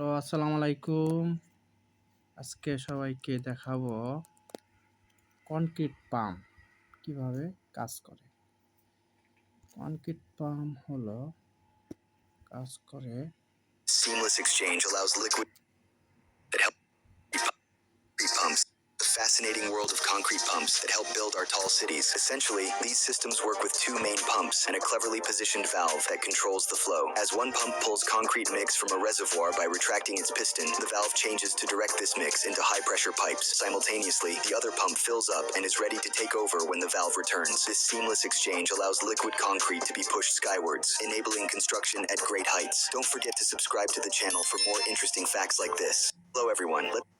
Hello, আসসালামু আলাইকুম। আজকে সবাইকে দেখাবো কনক্রিট পাম্প কীভাবে কাজ করে। কনক্রিট পাম্প হলো কাজ করে Seamless exchange allows liquid fascinating world of concrete pumps that help build our tall cities. Essentially, these systems work with two main pumps and a cleverly positioned valve that controls the flow. As one pump pulls concrete mix from a reservoir by retracting its piston, the valve changes to direct this mix into high pressure pipes. Simultaneously, the other pump fills up and is ready to take over when the valve returns. This seamless exchange allows liquid concrete to be pushed skywards, enabling construction at great heights. Don't forget to subscribe to the channel for more interesting facts like this. Hello everyone. Let-